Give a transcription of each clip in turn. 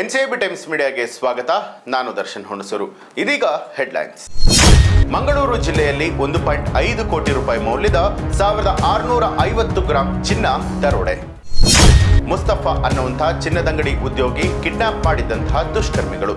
NCB times ಮೀಡಿಯಾಗೆ ಸ್ವಾಗತ. ನಾನು ದರ್ಶನ್ ಹುಣಸೂರು. ಇದೀಗ ಹೆಡ್ಲೈನ್ಸ್. ಮಂಗಳೂರು ಜಿಲ್ಲೆಯಲ್ಲಿ ಒಂದು ಪಾಯಿಂಟ್ ಐದು ಕೋಟಿ ರೂಪಾಯಿ ಮೌಲ್ಯದ ಸಾವಿರದ ಆರುನೂರ ಐವತ್ತು ಗ್ರಾಂ ಚಿನ್ನ ದರೋಡೆ. ಮುಸ್ತಫಾ ಅನ್ನುವಂಥ ಚಿನ್ನದಂಗಡಿ ಉದ್ಯೋಗಿ ಕಿಡ್ನಾಪ್ ಮಾಡಿದ್ದಂತಹ ದುಷ್ಕರ್ಮಿಗಳು.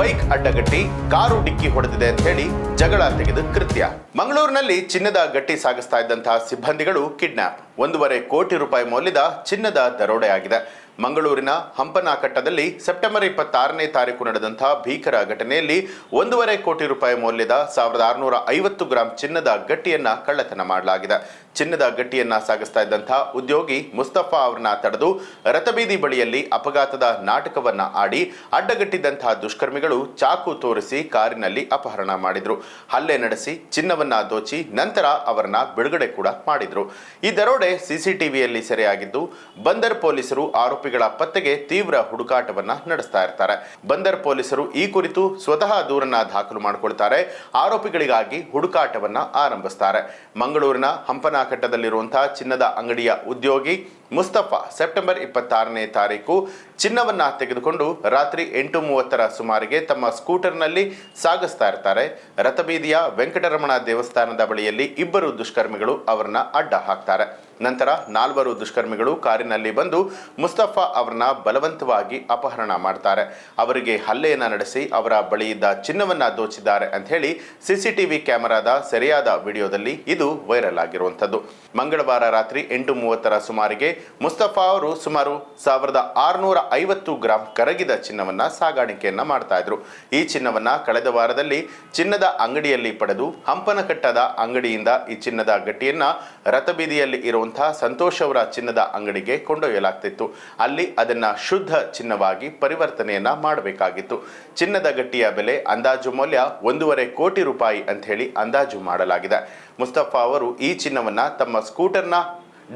ಬೈಕ್ ಅಡ್ಡಗಟ್ಟಿ, ಕಾರು ಡಿಕ್ಕಿ ಹೊಡೆದಿದೆ ಅಂತ ಹೇಳಿ ಜಗಳ ತೆಗೆದು ಕೃತ್ಯ. ಮಂಗಳೂರಿನಲ್ಲಿ ಚಿನ್ನದ ಗಟ್ಟಿ ಸಾಗಿಸ್ತಾ ಇದ್ದಂತಹ ಸಿಬ್ಬಂದಿಗಳು ಕಿಡ್ನಾಪ್. ಒಂದೂವರೆ ಕೋಟಿ ರೂಪಾಯಿ ಮೌಲ್ಯದ ಚಿನ್ನದ ದರೋಡೆ ಆಗಿದೆ. ಮಂಗಳೂರಿನ ಹಂಪನಾಕಟ್ಟದಲ್ಲಿ ಸೆಪ್ಟೆಂಬರ್ ಇಪ್ಪತ್ತಾರನೇ ತಾರೀಕು ನಡೆದಂತಹ ಭೀಕರ ಘಟನೆಯಲ್ಲಿ ಒಂದೂವರೆ ಕೋಟಿ ರೂಪಾಯಿ ಮೌಲ್ಯದ ಸಾವಿರದ ಆರುನೂರ ಐವತ್ತು ಗ್ರಾಂ ಚಿನ್ನದ ಗಟ್ಟಿಯನ್ನ ಕಳ್ಳತನ ಮಾಡಲಾಗಿದೆ. ಚಿನ್ನದ ಗಟ್ಟಿಯನ್ನ ಸಾಗಿಸ್ತಾ ಇದ್ದಂತಹ ಉದ್ಯೋಗಿ ಮುಸ್ತಫಾ ಅವರನ್ನ ತಡೆದು ರಥಬೀದಿ ಬಳಿಯಲ್ಲಿ ಅಪಘಾತದ ನಾಟಕವನ್ನ ಆಡಿ ಅಡ್ಡಗಟ್ಟಿದ್ದಂತಹ ದುಷ್ಕರ್ಮಿಗಳು ಚಾಕು ತೋರಿಸಿ ಕಾರಿನಲ್ಲಿ ಅಪಹರಣ ಮಾಡಿದ್ರು. ಹಲ್ಲೆ ನಡೆಸಿ ಚಿನ್ನವನ್ನ ದೋಚಿ ನಂತರ ಅವರನ್ನ ಬಿಡುಗಡೆ ಕೂಡ ಮಾಡಿದ್ರು. ಈ ದರೋಡೆ ಸಿಸಿಟಿವಿಯಲ್ಲಿ ಸೆರೆಯಾಗಿದ್ದು ಬಂದರ್ ಪೊಲೀಸರು ಆರೋಪಿಗಳ ಪತ್ತೆಗೆ ತೀವ್ರ ಹುಡುಕಾಟವನ್ನ ನಡೆಸ್ತಾ ಇರ್ತಾರೆ. ಬಂದರ್ ಪೊಲೀಸರು ಈ ಕುರಿತು ಸ್ವತಃ ದೂರನ್ನ ದಾಖಲು ಮಾಡಿಕೊಳ್ತಾರೆ. ಆರೋಪಿಗಳಿಗಾಗಿ ಹುಡುಕಾಟವನ್ನ ಆರಂಭಿಸ್ತಾರೆ. ಮಂಗಳೂರಿನ ಹಂಪನಾಕಟ್ಟದಲ್ಲಿರುವಂತಹ ಚಿನ್ನದ ಅಂಗಡಿಯ ಉದ್ಯೋಗಿ ಮುಸ್ತಫಾ ಸೆಪ್ಟೆಂಬರ್ ಇಪ್ಪತ್ತಾರನೇ ತಾರೀಕು ಚಿನ್ನವನ್ನ ತೆಗೆದುಕೊಂಡು ರಾತ್ರಿ ಎಂಟು ಮೂವತ್ತರ ಸುಮಾರಿಗೆ ತಮ್ಮ ಸ್ಕೂಟರ್ನಲ್ಲಿ ಸಾಗಿಸ್ತಾ ಇರ್ತಾರೆ. ರಥಬೀದಿಯ ವೆಂಕಟರಮಣ ದೇವಸ್ಥಾನದ ಬಳಿಯಲ್ಲಿ ಇಬ್ಬರು ದುಷ್ಕರ್ಮಿಗಳು ಅವರನ್ನ ಅಡ್ಡ ಹಾಕ್ತಾರೆ. ನಂತರ ನಾಲ್ವರು ದುಷ್ಕರ್ಮಿಗಳು ಕಾರಿನಲ್ಲಿ ಬಂದು ಮುಸ್ತಫಾ ಅವರನ್ನ ಬಲವಂತವಾಗಿ ಅಪಹರಣ ಮಾಡ್ತಾರೆ. ಅವರಿಗೆ ಹಲ್ಲೆಯನ್ನ ನಡೆಸಿ ಅವರ ಬಳಿಯಿದ್ದ ಚಿನ್ನವನ್ನ ದೋಚಿದ್ದಾರೆ ಅಂತ ಹೇಳಿ ಸಿಸಿಟಿವಿ ಕ್ಯಾಮೆರಾದ ಸರಿಯಾದ ವಿಡಿಯೋದಲ್ಲಿ ಇದು ವೈರಲ್ ಆಗಿರುವಂಥದ್ದು. ಮಂಗಳವಾರ ರಾತ್ರಿ ಎಂಟು ಮೂವತ್ತರ ಸುಮಾರಿಗೆ ಮುಸ್ತಫಾ ಅವರು ಸುಮಾರು ಸಾವಿರದ ಆರುನೂರ ಐವತ್ತು ಗ್ರಾಂ ಕರಗಿದ ಚಿನ್ನವನ್ನ ಸಾಗಾಣಿಕೆಯನ್ನ ಮಾಡ್ತಾ ಇದ್ರು. ಈ ಚಿನ್ನವನ್ನ ಕಳೆದ ವಾರದಲ್ಲಿ ಚಿನ್ನದ ಅಂಗಡಿಯಲ್ಲಿ ಪಡೆದು ಹಂಪನಕಟ್ಟದ ಅಂಗಡಿಯಿಂದ ಈ ಚಿನ್ನದ ಗಟ್ಟಿಯನ್ನ ರಥಬೀದಿಯಲ್ಲಿ ಇರುವಂತಹ ಸಂತೋಷ್ ಅವರ ಚಿನ್ನದ ಅಂಗಡಿಗೆ ಕೊಂಡೊಯ್ಯಲಾಗ್ತಿತ್ತು. ಅಲ್ಲಿ ಅದನ್ನ ಶುದ್ಧ ಚಿನ್ನವಾಗಿ ಪರಿವರ್ತನೆಯನ್ನ ಮಾಡಬೇಕಾಗಿತ್ತು. ಚಿನ್ನದ ಗಟ್ಟಿಯ ಬೆಲೆ ಅಂದಾಜು ಮೌಲ್ಯ ಒಂದೂವರೆ ಕೋಟಿ ರೂಪಾಯಿ ಅಂತ ಹೇಳಿ ಅಂದಾಜು ಮಾಡಲಾಗಿದೆ. ಮುಸ್ತಫಾ ಅವರು ಈ ಚಿನ್ನವನ್ನ ತಮ್ಮ ಸ್ಕೂಟರ್ನ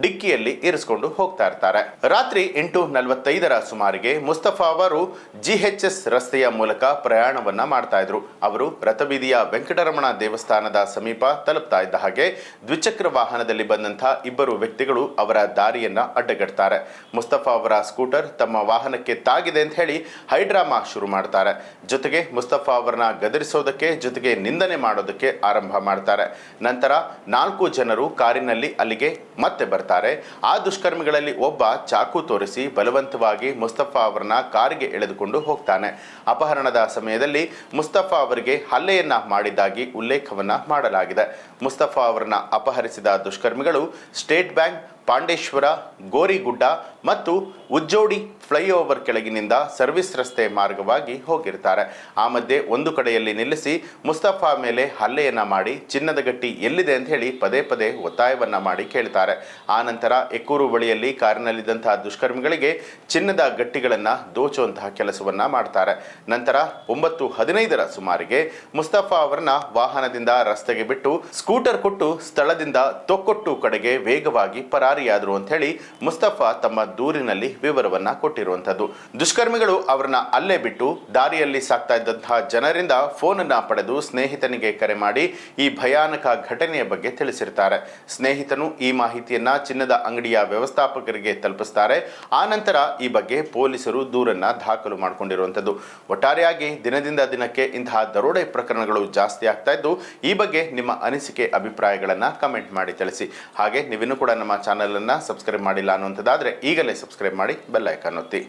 ಡಿಕ್ಕಿಯಲ್ಲಿ ಇರಿಸಿಕೊಂಡು ಹೋಗ್ತಾ ಇರ್ತಾರೆ. ರಾತ್ರಿ ಎಂಟು ನಲವತ್ತೈದರ ಸುಮಾರಿಗೆ ಮುಸ್ತಫಾ ಅವರು ಜಿಎಚ್ಎಸ್ ರಸ್ತೆಯ ಮೂಲಕ ಪ್ರಯಾಣವನ್ನ ಮಾಡ್ತಾ ಇದ್ರು. ಅವರು ರಥಬೀದಿಯ ವೆಂಕಟರಮಣ ದೇವಸ್ಥಾನದ ಸಮೀಪ ತಲುಪ್ತಾ ಇದ್ದ ಹಾಗೆ ದ್ವಿಚಕ್ರ ವಾಹನದಲ್ಲಿ ಬಂದಂತಹ ಇಬ್ಬರು ವ್ಯಕ್ತಿಗಳು ಅವರ ದಾರಿಯನ್ನ ಅಡ್ಡಗಡ್ತಾರೆ ಮುಸ್ತಫಾ ಅವರ ಸ್ಕೂಟರ್ ತಮ್ಮ ವಾಹನಕ್ಕೆ ತಾಗಿದೆ ಅಂತ ಹೇಳಿ ಹೈಡ್ರಾಮಾ ಶುರು ಮಾಡ್ತಾರೆ. ಜೊತೆಗೆ ಮುಸ್ತಫಾ ಅವರನ್ನ ಗದರಿಸೋದಕ್ಕೆ, ಜೊತೆಗೆ ನಿಂದನೆ ಮಾಡೋದಕ್ಕೆ ಆರಂಭ ಮಾಡ್ತಾರೆ. ನಂತರ ನಾಲ್ಕು ಜನರು ಕಾರಿನಲ್ಲಿ ಅಲ್ಲಿಗೆ ಮತ್ತೆ ಬರ್ತಾರೆ. ಆ ದುಷ್ಕರ್ಮಿಗಳಲ್ಲಿ ಒಬ್ಬ ಚಾಕು ತೋರಿಸಿ ಬಲವಂತವಾಗಿ ಮುಸ್ತಫಾ ಅವರನ್ನ ಕಾರಿಗೆ ಎಳೆದುಕೊಂಡು ಹೋಗ್ತಾನೆ. ಅಪಹರಣದ ಸಮಯದಲ್ಲಿ ಮುಸ್ತಫಾ ಅವರಿಗೆ ಹಲ್ಲೆಯನ್ನ ಮಾಡಿದ್ದಾಗಿ ಉಲ್ಲೇಖವನ್ನ ಮಾಡಲಾಗಿದೆ. ಮುಸ್ತಫಾ ಅವರನ್ನ ಅಪಹರಿಸಿದ ದುಷ್ಕರ್ಮಿಗಳು ಸ್ಟೇಟ್ ಬ್ಯಾಂಕ್ ಪಾಂಡೇಶ್ವರ, ಗೋರಿಗುಡ್ಡ ಮತ್ತು ಉಜ್ಜೋಡಿ ಫ್ಲೈಓವರ್ ಕೆಳಗಿನಿಂದ ಸರ್ವಿಸ್ ರಸ್ತೆ ಮಾರ್ಗವಾಗಿ ಹೋಗಿರ್ತಾರೆ. ಆ ಮಧ್ಯೆ ಒಂದು ಕಡೆಯಲ್ಲಿ ನಿಲ್ಲಿಸಿ ಮುಸ್ತಫಾ ಮೇಲೆ ಹಲ್ಲೆಯನ್ನು ಮಾಡಿ ಚಿನ್ನದ ಗಟ್ಟಿ ಎಲ್ಲಿದೆ ಅಂತ ಹೇಳಿ ಪದೇ ಪದೇ ಒತ್ತಾಯವನ್ನು ಮಾಡಿ ಕೇಳ್ತಾರೆ. ಆ ನಂತರ ಎಕ್ಕೂರು ಬಳಿಯಲ್ಲಿ ಕಾರಿನಲ್ಲಿದ್ದಂತಹ ದುಷ್ಕರ್ಮಿಗಳಿಗೆ ಚಿನ್ನದ ಗಟ್ಟಿಗಳನ್ನು ದೋಚುವಂತಹ ಕೆಲಸವನ್ನು ಮಾಡ್ತಾರೆ. ನಂತರ ಒಂಬತ್ತು ಹದಿನೈದರ ಸುಮಾರಿಗೆ ಮುಸ್ತಫಾ ಅವರನ್ನ ವಾಹನದಿಂದ ರಸ್ತೆಗೆ ಬಿಟ್ಟು ಸ್ಕೂಟರ್ ಕೊಟ್ಟು ಸ್ಥಳದಿಂದ ತೊಕ್ಕೊಟ್ಟು ಕಡೆಗೆ ವೇಗವಾಗಿ ಪರಾರಿಯಾದರು ಅಂತ ಹೇಳಿ ಮುಸ್ತಫಾ ತಮ್ಮ ದೂರಿನಲ್ಲಿ ವಿವರವನ್ನ ಕೊಟ್ಟಿರುವಂತದ್ದು ದುಷ್ಕರ್ಮಿಗಳು ಅವರನ್ನ ಅಲ್ಲೇ ಬಿಟ್ಟು ದಾರಿಯಲ್ಲಿ ಸಾಕ್ತಾ ಇದ್ದಂತಹ ಜನರಿಂದ ಫೋನ್ ಅನ್ನ ಪಡೆದು ಸ್ನೇಹಿತನಿಗೆ ಕರೆ ಮಾಡಿ ಈ ಭಯಾನಕ ಘಟನೆಯ ಬಗ್ಗೆ ತಿಳಿಸಿರ್ತಾರೆ. ಸ್ನೇಹಿತನು ಈ ಮಾಹಿತಿಯನ್ನ ಚಿನ್ನದ ಅಂಗಡಿಯ ವ್ಯವಸ್ಥಾಪಕರಿಗೆ ತಲುಪಿಸ್ತಾರೆ. ಆ ನಂತರ ಈ ಬಗ್ಗೆ ಪೊಲೀಸರು ದೂರನ್ನ ದಾಖಲು ಮಾಡಿಕೊಂಡಿರುವಂಥದ್ದು. ಒಟ್ಟಾರೆಯಾಗಿ ದಿನದಿಂದ ದಿನಕ್ಕೆ ಇಂತಹ ದರೋಡೆ ಪ್ರಕರಣಗಳು ಜಾಸ್ತಿ ಆಗ್ತಾ ಇದ್ದು, ಈ ಬಗ್ಗೆ ನಿಮ್ಮ ಅನಿಸಿಕೆ ಅಭಿಪ್ರಾಯಗಳನ್ನ ಕಮೆಂಟ್ ಮಾಡಿ ತಿಳಿಸಿ. ಹಾಗೆ ನೀವಿನ್ನೂ ಕೂಡ ನಮ್ಮ ಚಾನಲ್ ಅನ್ನ ಸಬ್ಸ್ಕ್ರೈಬ್ ಮಾಡಿಲ್ಲ ಅನ್ನುವಂಥದ್ದಾದರೆ ಈಗಲೇ ಸಬ್ಸ್ಕ್ರೈಬ್ ಮಾಡಿ ಬೆಲ್ಲೈಕನ್ ಒತ್ತಿ.